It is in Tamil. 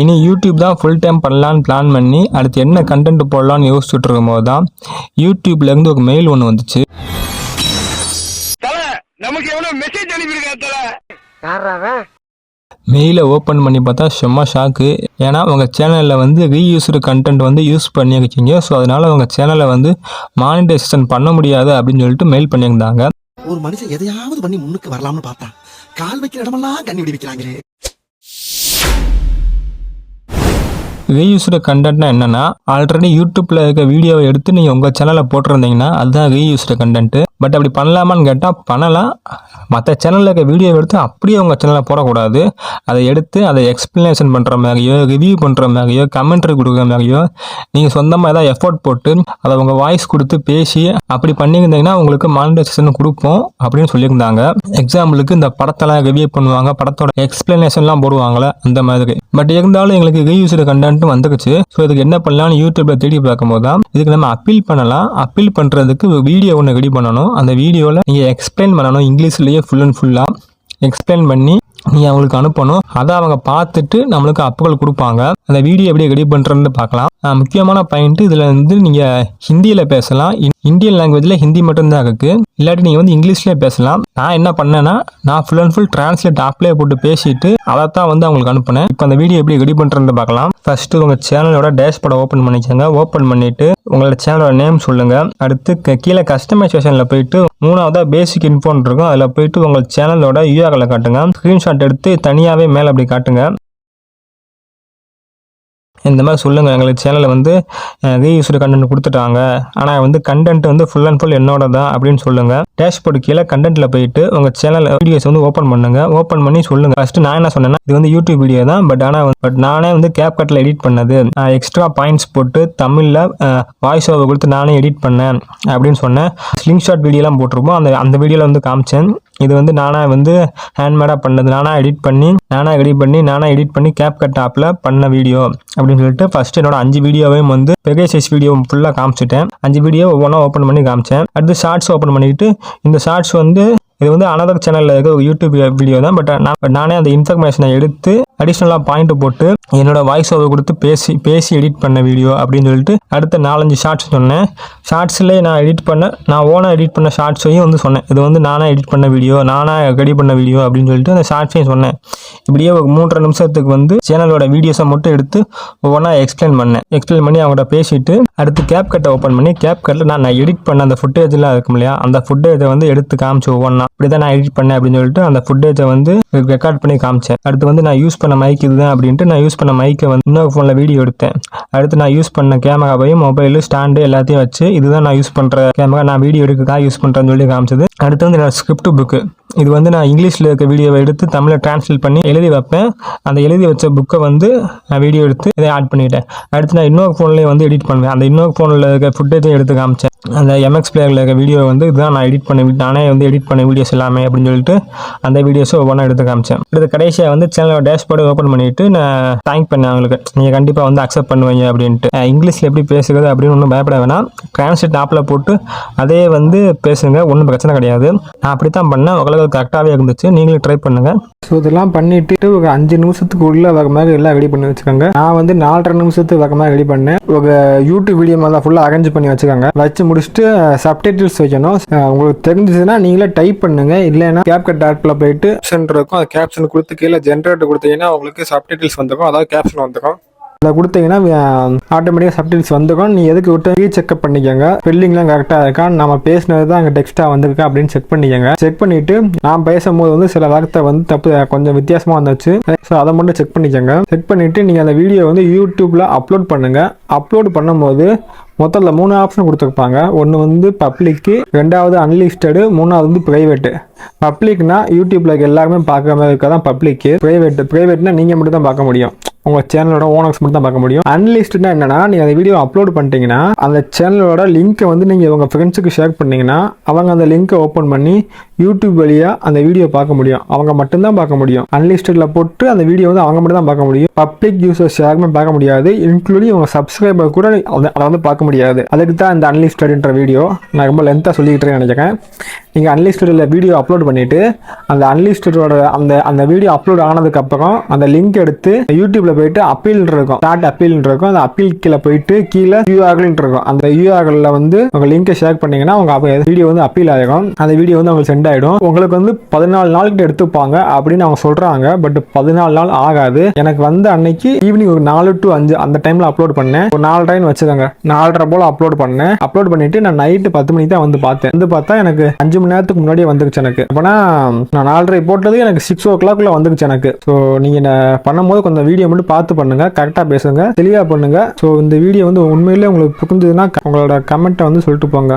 இனி யூடியூப் தான் ஃபுல் டைம் பண்ணலான்னு பிளான் பண்ணி அடுத்து என்ன கண்டென்ட் போடலான்னு யோசிச்சுட்டு இருக்கும்போது தான் யூடியூப்லேருந்து ஒரு மெயில் ஒன்று வந்துச்சு. நமக்கு மெசேஜ் மெயிலை ஓப்பன் பண்ணி பார்த்தா செம்ம ஷாக்கு ஏன்னா உங்கள் சேனலில் வந்து ரீயூஸ்டு கண்டென்ட் வந்து யூஸ் பண்ணியிருக்கீங்க. ஸோ அதனால் உங்கள் சேனலை வந்து மானிட்டைசேஷன் பண்ண முடியாது அப்படின்னு சொல்லிட்டு மெயில் பண்ணியிருந்தாங்க. ஒரு மனுஷன் எதையாவது பண்ணி முன்னுக்கு வரலாம்னு பார்த்தா கால் வைக்கிற இடமெல்லாம் கண்ணி விடி வைக்கிறாங்களே ரீயூஸ்டு கண்டென்ட்னா என்னன்னா ஆல்ரெடி யூடியூப்பில் இருக்க வீடியோவை எடுத்து நீங்கள் உங்கள் சேனலில் போட்டிருந்தீங்கன்னா அதுதான் ரீயூஸ்டு கண்டென்ட் பட் அப்படி பண்ணலாமான்னு கேட்டால் பண்ணலாம். மற்ற சேனலில் இருக்க வீடியோ எடுத்து அப்படியே உங்கள் சேனலில் போடக்கூடாது. அதை எடுத்து அதை எக்ஸ்ப்ளனேஷன் பண்ணுற மாதிரியோ ரிவ்யூ பண்ணுற மாதிரியோ கமெண்ட்ரி கொடுக்குற மாதிரியோ நீங்கள் சொந்தமாக ஏதாவது எஃபோர்ட் போட்டு அதை உங்கள் வாய்ஸ் கொடுத்து பேசி அப்படி பண்ணியிருந்தீங்கன்னா உங்களுக்கு மானிட்டைசேஷன் கொடுப்போம் அப்படின்னு சொல்லியிருந்தாங்க. எக்ஸாம்பிளுக்கு இந்த படத்தெல்லாம் ரிவ்யூ பண்ணுவாங்க படத்தோட எக்ஸ்ப்ளனேஷன்லாம் போடுவாங்களே அந்த மாதிரி. பட் இருந்தாலும் எங்களுக்கு ரீயூஸ்டு கண்டென்ட்டும் வந்துக்குச்சு. ஸோ இதுக்கு என்ன பண்ணலாம்னு யூடியூப்ல தேடி பார்க்கும்போது தான் இதுக்கு நம்ம அப்பீல் பண்ணலாம். அப்பீல் பண்ணுறதுக்கு வீடியோ ஒன்று ரெடி பண்ணணும். அந்த வீடியோவில் நீங்கள் எக்ஸ்பிளைன் பண்ணணும். இங்கிலீஷ்லேயே ஃபுல் அண்ட் ஃபுல்லாக எக்ஸ்பிளைன் பண்ணி நீங்கள் அவங்களுக்கு அனுப்பணும். அதை அவங்க பார்த்துட்டு நம்மளுக்கு அப்புகள் கொடுப்பாங்க. அந்த வீடியோ எப்படி ரெடி பண்ணுறதுன்னு பார்க்கலாம். முக்கியமான பாயிண்ட் இதில் வந்து நீங்கள் ஹிந்தியில் பேசலாம். இன்- இந்தியன் லாங்குவேஜில் ஹிந்தி மட்டும்தான் இருக்குது இல்லாட்டி நீங்கள் வந்து இங்கிலீஷ்லேயே பேசலாம். நான் என்ன பண்ணேன்னா நான் ஃபுல் அண்ட் ஃபுல் டிரான்ஸ்லேட் ஆப்லேயே போட்டு பேசிட்டு அதை தான் வந்து அவங்களுக்கு அனுப்புனேன். இப்போ அந்த வீடியோ எப்படி ரெடி பண்ணுறதுன்னு பார்க்கலாம். ஃபஸ்ட்டு உங்கள் சேனலோட டேஷ் படம் ஓப்பன் பண்ணிக்கோங்க. ஓப்பன் பண்ணிவிட்டு உங்களோட சேனலோட நேம் சொல்லுங்கள் அடுத்து கீழே கஸ்டமைசேஷனில் போயிட்டு மூணாவதாக பேசிக் இன்ஃபோன் இருக்கும். அதில் போயிட்டு உங்கள் சேனலோட யூஆர்எல் காட்டுங்க. ஸ்க்ரீன்ஷாட் எடுத்து தனியாகவே மேலே அப்படி காட்டுங்க. இந்த மாதிரி சொல்லுங்கள் எங்களுக்கு சேனலில் வந்து ரீயூஸ்டு கண்டென்ட் கொடுத்துட்டாங்க. ஆனால் வந்து கண்டென்ட் வந்து ஃபுல் அண்ட் ஃபுல் என்னோட தான் அப்படின்னு சொல்லுங்கள் டேஷ்போர்டு கீழே கண்டென்ட்டில் போயிட்டு உங்கள் சேனல் வீடியோஸ் வந்து ஓப்பன் பண்ணுங்கள் ஓப்பன் பண்ணி சொல்லுங்கள் ஃபஸ்ட்டு நான் என்ன சொன்னேன்னா இது வந்து யூடியூப் வீடியோ தான். பட் ஆனால் பட் நானே வந்து கேப் கட்டில் எடிட் பண்ணது. நான் எக்ஸ்ட்ரா பாயிண்ட்ஸ் போட்டு தமிழில் வாய்ஸ் ஓவர் கொடுத்து நானே எடிட் பண்ணேன் அப்படின்னு சொன்னேன். ஸ்லிங் ஷாட் வீடியோலாம் போட்டிருப்போம். அந்த அந்த வீடியோவில் வந்து காமிச்சேன். இது வந்து நானாக வந்து ஹேண்ட்மேடாக பண்ணது. நானாக எடிட் பண்ணி நானாக எடிட் பண்ணி நானாக எடிட் பண்ணி கேப் கட் ஆப்பில் பண்ண வீடியோ அப்படின்னு சொல்லிட்டு ஃபர்ஸ்ட் என்னோட அஞ்சு வீடியோவையும் வந்து பெரிய சைஸ் வீடியோ ஃபுல்லாக காமிச்சிட்டேன். அஞ்சு வீடியோ ஒவ்வொன்றா ஓப்பன் பண்ணி காமிச்சேன். அடுத்து ஷார்ட்ஸ் ஓப்பன் பண்ணிக்கிட்டு இந்த ஷார்ட்ஸ் வந்து இது வந்து அனதர் சேனலில் இருக்க ஒரு யூடியூப் வீடியோ தான். பட் நான் நானே அந்த இன்ஃபர்மேஷனை எடுத்து அடிஷ்னலாக பாயிண்ட் போட்டு என்னோட வாய்ஸ் ஓவர் கொடுத்து பேசி பேசி எடிட் பண்ண வீடியோ அப்படின்னு சொல்லிட்டு அடுத்த நாலஞ்சு ஷார்ட்ஸ் சொன்னேன். ஷார்ட்ஸ்லேயே நான் எடிட் பண்ண நான் ஓனாக எடிட் பண்ண ஷார்ட்ஸையும் வந்து சொன்னேன். இது வந்து நானாக எடிட் பண்ண வீடியோ நானாக ரெடி பண்ண வீடியோ அப்படின்னு சொல்லிட்டு அந்த ஷார்ட்ஸையும் சொன்னேன். இப்படியே ஒரு மூன்றரை நிமிஷத்துக்கு வந்து சேனலோட வீடியோஸை மட்டும் எடுத்து ஒவ்வொன்றா எக்ஸ்பிளைன் பண்ணேன். எக்ஸ்பிளைன் பண்ணி அவங்கள்ட்ட பேசிட்டு அடுத்து கேப் கட்டை ஓப்பன் பண்ணி கேப் கட்டில் நான் நான் எடிட் பண்ண அந்த ஃபுட்டேஜ்லாம் இருக்கும் இல்லையா அந்த ஃபுட்டேஜை வந்து எடுத்து காமிச்சு ஒவ்வொன்றா இப்படி தான் நான் எடிட் பண்ணேன் அப்படின்னு சொல்லிட்டு அந்த ஃபுட்டேஜை வந்து ரெக்கார்ட் பண்ணி காமிச்சேன். அடுத்து வந்து நான் யூஸ் பண்ண மைக் இதுதான் அப்படின்ட்டு நான் யூஸ் பண்ண மைக்கை வந்து இன்னொரு ஃபோனில் வீடியோ எடுத்தேன். அடுத்து நான் யூஸ் பண்ண கேமராவையும் மொபைலு ஸ்டாண்டு எல்லாத்தையும் வச்சு இதுதான் நான் யூஸ் பண்ணுற கேமரா நான் வீடியோ எடுக்கக்காக யூஸ் பண்ணுறேன்னு சொல்லி காமிச்சது. அடுத்து வந்து என்னோட ஸ்கிரிப்ட் புக்கு இது வந்து நான் இங்கிலீஷில் இருக்க வீடியோவை எடுத்து தமிழில் டிரான்ஸ்லேட் பண்ணி எழுதி வைப்பேன். அந்த எழுதி வச்ச புக்கை வந்து நான் வீடியோ எடுத்து இதை ஆட் பண்ணிட்டேன். அடுத்து நான் இன்னொரு ஃபோன்லேயே வந்து எடிட் பண்ணுவேன். அந்த இன்னொரு ஃபோனில் இருக்க ஃபுட்டேஜை எடுத்து காமிச்சேன். அந்த எம்எக்ஸ் பிளேயரில் இருக்க வீடியோ வந்து இதுதான் நான் எடிட் பண்ண நானே வந்து எடிட் பண்ண வீடியோஸ் எல்லாமே அப்படின்னு சொல்லிட்டு அந்த வீடியோஸை ஒவ்வொன்றா எடுத்து காமிச்சேன். அடுத்து கடைசியாக வந்து சேனலோட டேஷ்போர்டு ஓப்பன் பண்ணிவிட்டு நான் தேங்க் பண்ணேன் அவங்களுக்கு. நீங்கள் கண்டிப்பாக வந்து அக்செப்ட் பண்ணுவீங்க அப்படின்ட்டு. இங்கிலீஷில் எப்படி பேசுகிறது அப்படின்னு ஒன்றும் பயப்பட வேணாம். டிரான்ஸ்லேட் ஆப்பில் போட்டு அதே வந்து பேசுங்க ஒன்றும் பிரச்சனை கிடையாது. நான் அப்படி தான் பண்ணேன் உங்களுக்கு கரெக்டாகவே இருந்துச்சு. நீங்களும் ட்ரை பண்ணுங்கள் ஸோ இதெல்லாம் பண்ணிவிட்டு ஒரு அஞ்சு நிமிஷத்துக்கு உள்ள வகை மாதிரி எல்லாம் ரெடி பண்ணி வச்சுக்கோங்க. நான் வந்து நாலரை நிமிஷத்துக்கு வர மாதிரி ரெடி பண்ணேன். ஒரு யூடியூப் வீடியோ மாதிரி ஃபுல்லாக அரேஞ்ச் பண்ணி வச்சுக்கோங்க. வச்சு முடிச்சுட்டு சப்டைட்டில்ஸ் வைக்கணும். உங்களுக்கு தெரிஞ்சிச்சுன்னா நீங்களே டைப் பண்ணுங்க. இல்லைன்னா கேப்கட் ஆப்பில் போயிட்டு ஆப்ஷன் இருக்கும். அது கேப்ஷன் கொடுத்து கீழே ஜென்ரேட்டர் கொடுத்தீங்கன்னா உங்களுக்கு சப்டைட்டில்ஸ் வந்துடும் அதாவது கேப்ஷன் வந்துடும் அதை கொடுத்தீங்கன்னா ஆட்டோமேட்டிக்காக சப்டைட்டில்ஸ் வந்துக்கும். நீ எதுக்கு விட்டு ரீ செக்அப் பண்ணிக்கோங்க. ஸ்பெல்லிங்லாம் கரெக்டாக இருக்கா? நம்ம பேசினது தான் அங்கே டெக்ஸ்ட்டாக வந்திருக்கா அப்படின்னு செக் பண்ணிக்கோங்க. செக் பண்ணிவிட்டு நான் பேசும்போது வந்து சில வார்த்தை வந்து தப்பு கொஞ்சம் வித்தியாசமாக வந்துச்சு ஸோ அதை மட்டும் செக் பண்ணிக்கோங்க. செக் பண்ணிவிட்டு நீங்கள் அந்த வீடியோ வந்து யூடியூப்பில் அப்லோட் பண்ணுங்கள் அப்லோட் பண்ணும்போது மொத்தத்தில் மூணு ஆப்ஷன் கொடுத்துருப்பாங்க. ஒன்று வந்து பப்ளிக்கு ரெண்டாவது அன்லிஸ்டடு மூணாவது வந்து ப்ரைவேட்டு பப்ளிக்னா யூடியூப்ல எல்லாருமே பார்க்குற மாதிரி இருக்க தான் பப்ளிக்கு ப்ரைவேட் ப்ரைவேட்னா நீங்கள் மட்டும் தான் பார்க்க முடியும். உங்கள் சேனலோட ஓனர்ஸ் மட்டும் தான் பார்க்க முடியும். அன்லிஸ்ட்னா என்னன்னா நீங்கள் அந்த வீடியோ அப்லோட் பண்ணிட்டீங்கன்னா அந்த சேனலோட லிங்க்கை வந்து நீங்கள் உங்கள் ஃப்ரெண்ட்ஸுக்கு ஷேர் பண்ணீங்கன்னா அவங்க அந்த லிங்க்கை ஓப்பன் பண்ணி யூடியூப் வழியாக அந்த வீடியோ பார்க்க முடியும். அவங்க மட்டும்தான் பார்க்க முடியும். அன்லிஸ்டடில் போட்டு அந்த வீடியோ வந்து அவங்க மட்டும் தான் பார்க்க முடியும். பப்ளிக் யூசர்ஸ் யாருமே பார்க்க முடியாது. இன்க்ளூடிங் உங்கள் சப்ஸ்கிரைபர் கூட அதை வந்து பார்க்க முடியாது. அதுக்கு தான் இந்த அன்லிஸ்டட்ன்ற வீடியோ நான் ரொம்ப லென்த்தாக சொல்லிக்கிட்டு இருக்கேன்னு நினைக்கிறேன். நீங்கள் அன்லிஸ்டடில் வீடியோ அப்லோட் பண்ணிவிட்டு அந்த அன்லிஸ்டடோட அந்த அந்த வீடியோ அப்லோட் ஆனதுக்கப்புறம் அந்த லிங்க் எடுத்து யூடியூப்பில் போயிட்டு அப்பீல் இருக்கும். ஸ்டார்ட் அப்பீல் இருக்கும். அந்த அப்பீல் கீழே போயிட்டு கீழே யூஆர்எல் இருக்கும். அந்த யூஆர்களில் வந்து உங்கள் லிங்கை ஷேர் பண்ணிங்கன்னா உங்கள் வீடியோ வந்து அப்பீல் ஆகிடும் அந்த வீடியோ வந்து உங்களுக்கு சென்ட் ஆகிடும் உங்களுக்கு வந்து பதினாலு நாள்கிட்ட எடுத்துப்பாங்க அப்படின்னு அவங்க சொல்கிறாங்க பட் பதினாலு நாள் ஆகாது. எனக்கு வந்த அன்னைக்கு ஈவினிங் ஒரு நாலு டு அஞ்சு அந்த டைமில் அப்லோட் பண்ணேன். ஒரு நாலரைன்னு வச்சுக்கோங்க. நாலரை போல் அப்லோட் பண்ணேன். அப்லோட் பண்ணிட்டு நான் நைட்டு பத்து மணிக்கு தான் வந்து பார்த்தேன். வந்து பார்த்தா எனக்கு அஞ்சு மணி நேரத்துக்கு முன்னாடியே வந்துருச்சு எனக்கு. அப்போனா நான் நாலரை போட்டது எனக்கு சிக்ஸ் ஓ கிளாக்ல வந்துருச்சு எனக்கு. ஸோ நீங்கள் பண்ணும்போது கொஞ்சம் வீடியோ மட்டும் பார்த்து பண்ணுங்க கரெக்டாக பேசுங்க தெளிவாக பண்ணுங்க. ஸோ இந்த வீடியோ வந்து உண்மையிலே உங்களுக்கு புரிஞ்சதுன்னா உங்களோட கமெண்ட்டை வந்து சொல்லிட்டு போங்க.